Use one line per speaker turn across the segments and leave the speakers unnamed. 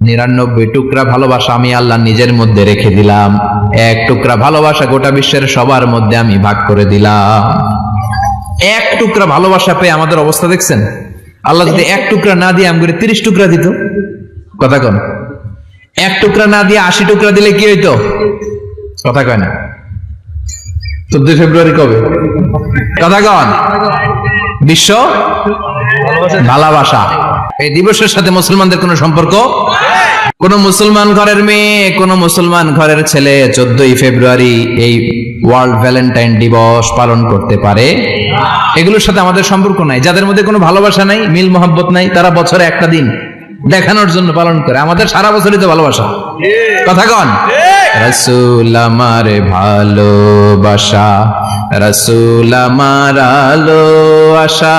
নিরানব্বই টুকরা ভালোবাসা আমি আল্লাহ নিজের মধ্যে রেখে দিলাম। এক টুকরা ভালোবাসা গোটা বিশ্বের সবার মধ্যে আমি ভাগ করে দিলাম। এক টুকরা ভালোবাসা পেয়ে আমাদের অবস্থা দেখছেন? আল্লাহ যদি এক টুকরা না দিয়ে আমি তিরিশ টুকরা দিত, কথা কন। এক টুকরা না দিয়ে আশি টুকরা দিলে কি হইতো? কথা কয় না। চোদ্দই ফেব্রুয়ারি কবে? কথা কন। বিশ্ব ভালোবাসা। এই দিবসের সাথে মুসলমানদের কোনো সম্পর্ক কোন মুসলমান ঘরের মেয়ে, কোন মুসলমান ঘরের ছেলে চোদ্দই ফেব্রুয়ারি এই ওয়ার্ল্ড ভ্যালেন্টাইন দিবস পালন করতে পারে। এগুলোর সাথে আমাদের সম্পর্ক নাই। যাদের মধ্যে কোনো ভালোবাসা নাই, মিল মোহাব্বত নাই, তারা বছরে একটা দিন দেখানোর জন্য পালন করে। আমাদের সারা বছরই তো ভালোবাসা। কথা কন? রসুল আমার ভালোবাসা, রসুল আমার আলো আশা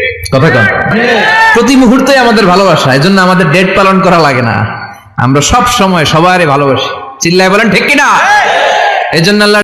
কথা কন। প্রতি মুহূর্তে আমাদের ভালোবাসা এই জন্য আমাদের ডেট পালন করা লাগে না। আমরা সব সময় সবারই ভালোবাসি। চিল্লায় বলেন ঠিক কিনা? এই জন্য আল্লাহ